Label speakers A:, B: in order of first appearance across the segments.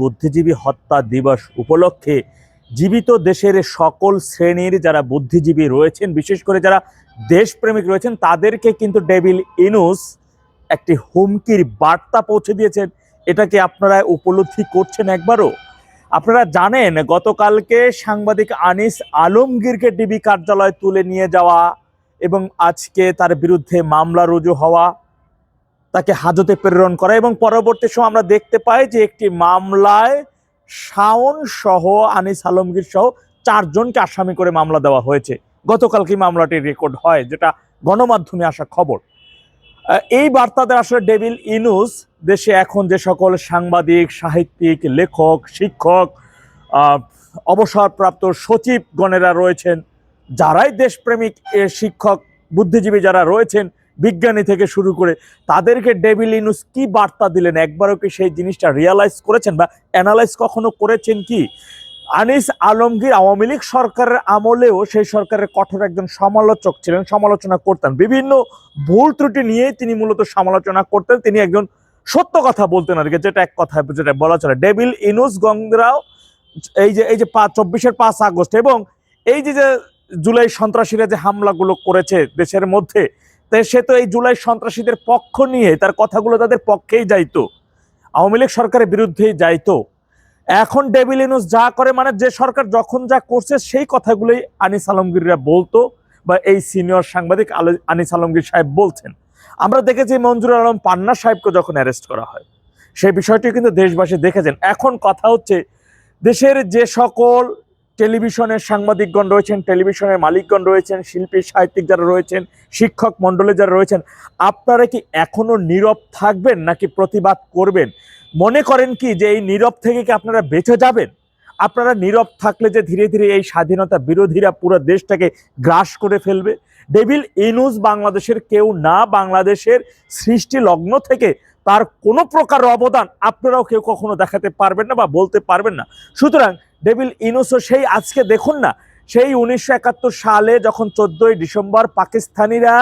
A: বুদ্ধিজীবী হত্যা দিবস উপলক্ষে জীবিত দেশের সকল শ্রেণির যারা বুদ্ধিজীবী রয়েছেন, বিশেষ করে যারা দেশপ্রেমিক রয়েছেন, তাদেরকে কিন্তু ডেভিল ইনুস একটি হুমকির বার্তা পৌঁছে দিয়েছেন। এটাকে আপনারা উপলব্ধি করছেন একবারও। আপনারা জানেন, গতকালকে সাংবাদিক আনিস আলমগীরকে ডিবি কার্যালয়ে তুলে নিয়ে যাওয়া এবং আজকে তার বিরুদ্ধে মামলা রুজু হওয়া তাকে হাজতে প্রেরণ করা এবং পরবর্তী সময় আমরা দেখতে পাই যে একটি মামলায় শাওন সহ, আনিস আলমগীর সহ চারজনকে আসামি করে মামলা দেওয়া হয়েছে। গতকালকে মামলাটি রেকর্ড হয়, যেটা গণমাধ্যমে আসা খবর। এই বার্তাদের আসলে ডেভিল ইনুস, দেশে এখন যে সকল সাংবাদিক, সাহিত্যিক, লেখক, শিক্ষক অবসরপ্রাপ্ত সচিবগণেরা রয়েছেন, যারাই দেশপ্রেমিক শিক্ষক, বুদ্ধিজীবী যারা রয়েছেন বিজ্ঞানী থেকে শুরু করে তাদেরকে ডেভিল ইনুস কি বার্তা দিলেন? একবারও কি সেই জিনিসটা রিয়ালাইজ করেছেন বা অ্যানালাইজ কখনো করেছেন কি? আনিস আলমগীর আওয়ামী লীগ সরকারের আমলেও সেই সরকারের কঠোর একজন সমালোচক ছিলেন, সমালোচনা করতেন। বিভিন্ন ভুল ত্রুটি নিয়ে তিনি মূলত সমালোচনা করতেন। তিনি একজন সত্য কথা বলতেন আর কি, যেটা এক কথা, যেটা বলা চলে। ডেভিল ইনুস গঙ্গরাও এই যে এই যে পাঁচ চব্বিশের পাঁচ আগস্ট এবং এই যে যে জুলাই সন্ত্রাসীরা যে হামলাগুলো করেছে দেশের মধ্যে সে তো এই জুলাই সন্ত্রাসীদের পক্ষ নিয়ে তার কথাগুলো তাদের পক্ষেই যাইতো। আওয়ামী লীগ সরকারের বিরুদ্ধেই যাইতো। এখন ডেভিল ইনুস যা করে মানে যে সরকার যখন যা করছে সেই কথাগুলোই আনিস আলমগীররা বলতো বা এই সিনিয়র সাংবাদিক আনিস আলমগীর সাহেব বলছেন। আমরা দেখেছি মঞ্জুর আলম পান্না সাহেবকে যখন অ্যারেস্ট করা হয়, সেই বিষয়টি কিন্তু দেশবাসী দেখেছেন। এখন কথা হচ্ছে দেশের যে সকল টেলিভিশনের সাংবাদিকগণ রয়েছেন, টেলিভিশনের মালিকগণ রয়েছেন, শিল্পী, সাহিত্যিক যারা রয়েছেন, শিক্ষক মণ্ডলী যারা রয়েছেন, আপনারা কি এখনও নীরব থাকবেন নাকি প্রতিবাদ করবেন? মনে করেন কি যে এই নীরব থেকে কি আপনারা বেঁচে যাবেন? আপনারা নীরব থাকলে যে ধীরে ধীরে এই স্বাধীনতা বিরোধীরা পুরো দেশটাকে গ্রাস করে ফেলবে? ডেভিল ইনুজ বাংলাদেশের, কেউ না বাংলাদেশের সৃষ্টি লগ্ন থেকে তার কোনো প্রকার অবদান আপনারাও কেউ কখনো দেখাতে পারবেন না বা বলতে পারবেন না। সুতরাং ডেভিল ইনুসও সেই আজকে দেখুন না, সেই উনিশশো একাত্তর সালে যখন চোদ্দই ডিসেম্বর পাকিস্তানিরা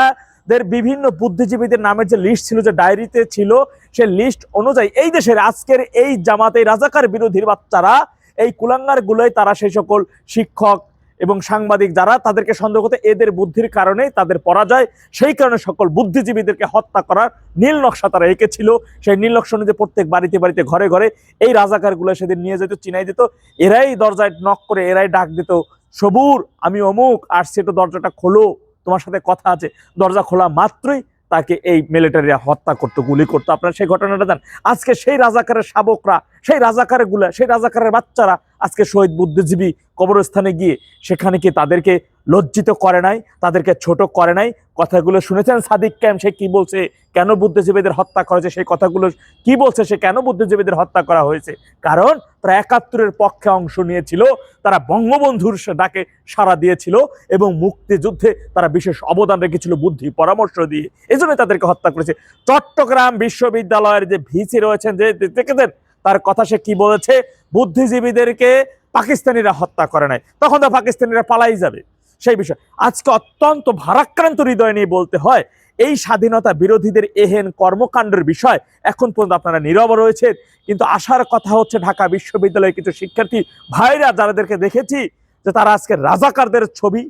A: দের বিভিন্ন বুদ্ধিজীবীদের নামের যে লিস্ট ছিল, যে ডায়েরিতে ছিল, সে লিস্ট অনুযায়ী এই দেশের আজকের এই জামাতে রাজাকার বিরোধীর বাচ্চারা, এই কুলাঙ্গার গুলোই তারা সেই সকল শিক্ষক এবং সাংবাদিক যারা, তাদেরকে সন্দেহ করতে এদের বুদ্ধির কারণেই তাদের পরাজয়। সেই কারণে সকল বুদ্ধিজীবীদেরকে হত্যা করার নীল নকশা তারা এঁকেছিল। সেই নীল নকশা অনুযায়ী প্রত্যেক বাড়িতে বাড়িতে, ঘরে ঘরে এই রাজাকারগুলো সেদিন নিয়ে যেত, চিনাই দিত। এরাই দরজায় নক করে, এরাই ডাক দিত, সবুর, আমি অমুক আসছে তো দরজাটা খোলো, তোমার সাথে কথা আছে। দরজা খোলা মাত্রই তাকে এই মিলিটারিরা হত্যা করতো, গুলি করতো। আপনারা সেই ঘটনাটা জান আজকে সেই রাজাকারের শাবকরা, সেই রাজাকারেরগুলা সেই রাজাকারের বাচ্চারা আজকে শহীদ বুদ্ধিজীবী কবরস্থানে গিয়ে সেখানে কি তাদেরকে লজ্জিত করে নাই, তাদেরকে ছোট করে নাই। কথাগুলো শুনেছেন সাদিক ক্যাম, সে কি বলছে? কেন বুদ্ধিজীবীদের হত্যা করেছে? সেই কথাগুলো কি বলছে? সে কেন বুদ্ধিজীবীদের হত্যা করা হয়েছে? কারণ তারা একাত্তরের পক্ষে অংশ নিয়েছিল, তারা বঙ্গবন্ধুর ডাকে সাড়া দিয়েছিল এবং মুক্তিযুদ্ধে তারা বিশেষ অবদান রেখেছিল বুদ্ধি পরামর্শ দিয়ে। এই জন্য তাদেরকে হত্যা করেছে। চট্টগ্রাম বিশ্ববিদ্যালয়ের যে ভিসি রয়েছেন, যে দেখেছেন? তার কথা সে কি বলেছে? বুদ্ধিজীবীদেরকে পাকিস্তানিরা হত্যা করে নাই। তখন তো পাকিস্তানিরা পালাই যাবে। সেই বিষয়। আজকে অত্যন্ত ভারাক্রান্ত হৃদয় নিয়ে বলতে হয়, এই স্বাধীনতা বিরোধীদের এহেন কর্মকাণ্ডের বিষয় এখন পর্যন্ত আপনারা নীরব রয়েছেন। কিন্তু আসার কথা হচ্ছে ঢাকা বিশ্ববিদ্যালয়ের কিছু শিক্ষার্থী ভাইরা যাদেরকে দেখেছি, যে তারা আজকে রাজাকারদের ছবি,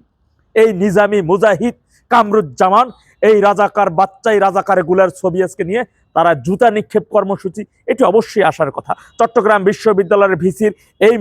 A: এই নিজামি মুজাহিদ কামরুজ্জামান, এই রাজাকার বাচ্চাই রাজাকারগুলার ছবি আজকে নিয়ে তারা জুতা নিক্ষেপ কর্মসূচি, এটি অবশ্যই আসার কথা। চট্টগ্রাম বিশ্ববিদ্যালয়ের ভিসির এই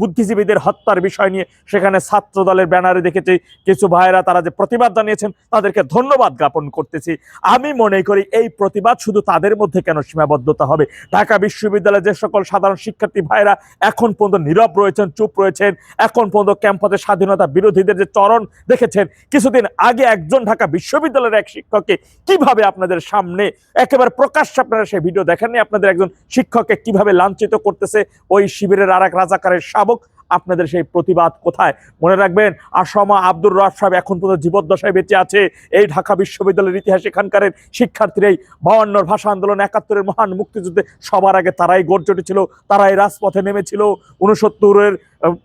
A: বুদ্ধিজীবীদের হত্যার বিষয় নিয়ে সেখানে ছাত্র দলের ব্যানারে দেখেছি, কিছু ভাইরা তারা যে প্রতিবাদ জানিয়েছেন, তাদেরকে ধন্যবাদ জ্ঞাপন করতেছি। আমি মনে করি এই প্রতিবাদ শুধু তাদের মধ্যে কেন সীমাবদ্ধতা হবে? ঢাকা বিশ্ববিদ্যালয়ের যে সকল সাধারণ শিক্ষার্থী ভাইরা এখন পর্যন্ত নীরব রয়েছেন, চুপ রয়েছেন, এখন পর্যন্ত ক্যাম্পাসে স্বাধীনতা বিরোধীদের যে চরণ দেখেছেন, কিছুদিন আগে একজন ঢাকা বিশ্ববিদ্যালয়ের এক শিক্ষককে কীভাবে আপনাদের সামনে একেবারে প্রকাশ্যে আপনারা সেই ভিডিও দেখেননি? আপনাদের একজন শিক্ষককে কীভাবে লাঞ্ছিত করতেছে? ওই শিবিরের আর এক রাজাকারের শাবক আপনাদের সেই প্রতিবাদ কোথায়? মনে রাখবেন, আসমা আব্দুর রফ সাহেব এখন পর্যন্ত জীবদ্দশায় বেঁচে আছে। এই ঢাকা বিশ্ববিদ্যালয়ের ইতিহাস এখানকার শিক্ষার্থীরাই বাউান্নর ভাষা আন্দোলন, একাত্তরের মহান মুক্তিযুদ্ধে সবার আগে তারাই গর্জে উঠেছিল তারাই রাজপথে নেমেছিল। উনসত্তরের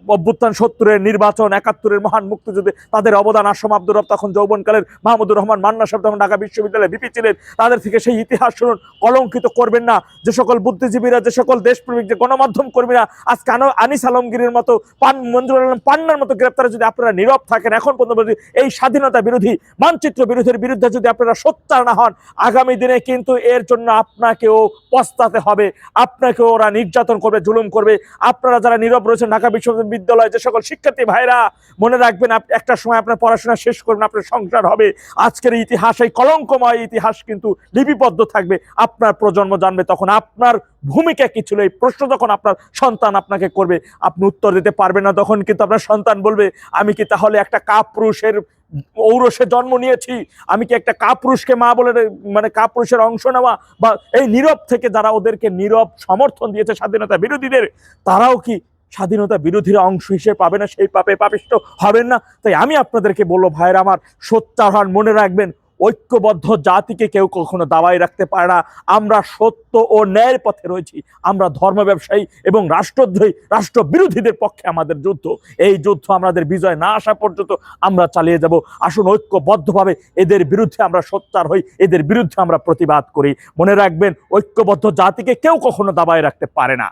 A: অভ্যুত্থান সত্তরের নির্বাচন, একাত্তরের মহান মুক্তিযুদ্ধে তাদের অবদান আসম আব্দুর রব তখন যৌবনকালের মাহমুদুর রহমান মান্না সাহেব তখন ঢাকা বিশ্ববিদ্যালয়ে বিপি ছিলেন। তাদের থেকে সেই ইতিহাস শুনুন, কলঙ্কিত করবেন না। যে সকল বুদ্ধিজীবীরা, যে সকল দেশপ্রেমিক, যে গণমাধ্যম কর্মীরা আজকে আনো- আনিস আলমগীরের মতো পান মঞ্জুর আলম পান্নার মতো গ্রেপ্তারে যদি আপনারা নীরব থাকেন, এখন পর্যন্ত এই স্বাধীনতা বিরোধী, মানচিত্র বিরোধীর বিরুদ্ধে যদি আপনারা সোচ্চার না হন, আগামী দিনে কিন্তু এর জন্য আপনাকেও পস্তাতে হবে। আপনাকেও ওরা নির্যাতন করবে, জুলুম করবে। আপনারা যারা নীরব রয়েছেন ঢাকা বিশ্ববিদ্যালয়ে যে সকল শিক্ষার্থী ভাইরা মনে রাখবেন একটা সময় আপনার পড়াশোনা শেষ করবেন, আপনার সংসার হবে। আজকের ইতিহাস, এই কলঙ্কময় ইতিহাস কিন্তু লিপিবদ্ধ থাকবে। আপনার প্রজন্ম জানবে তখন আপনার ভূমিকা কি ছিল, এই প্রশ্ন যখন আপনার সন্তান আপনাকে করবে, আপনি উত্তর দিতে পারবেন না, তখন কিন্তু আপনার সন্তান বলবে, আমি কি তাহলে একটা কাপুরুষের ঔরসে জন্ম নিয়েছি? আমি কি একটা কাপুরুষকে মা বলে মানে কাপুরুষের অংশ নেওয়া? বা এই নীরব থেকে যারা ওদেরকে নীরব সমর্থন দিয়েছে স্বাধীনতা বিরোধীদের, তারাও কি স্বাধীনতা বিরোধীরা অংশ হিসেবে পাবে না, সেই পাপে পাপিষ্ট হবেন না। তাই আমি আপনাদেরকে বলব, ভাইয়ের আমার সত্যার হন মনে রাখবেন, ঐক্যবদ্ধ জাতিকে কেউ কখনো দাবাই রাখতে পারে না। আমরা সত্য ও ন্যায়ের পথে রয়েছি। আমরা ধর্ম ব্যবসায়ী এবং রাষ্ট্রদ্রোহী রাষ্ট্র বিরোধীদের পক্ষে আমাদের যুদ্ধ। এই যুদ্ধ আমাদের বিজয় না আসা পর্যন্ত আমরা চালিয়ে যাব। আসুন ঐক্যবদ্ধভাবে এদের বিরুদ্ধে আমরা সোচ্চার হই, এদের বিরুদ্ধে আমরা প্রতিবাদ করি। মনে রাখবেন, ঐক্যবদ্ধ জাতিকে কেউ কখনো দাবায় রাখতে পারে না।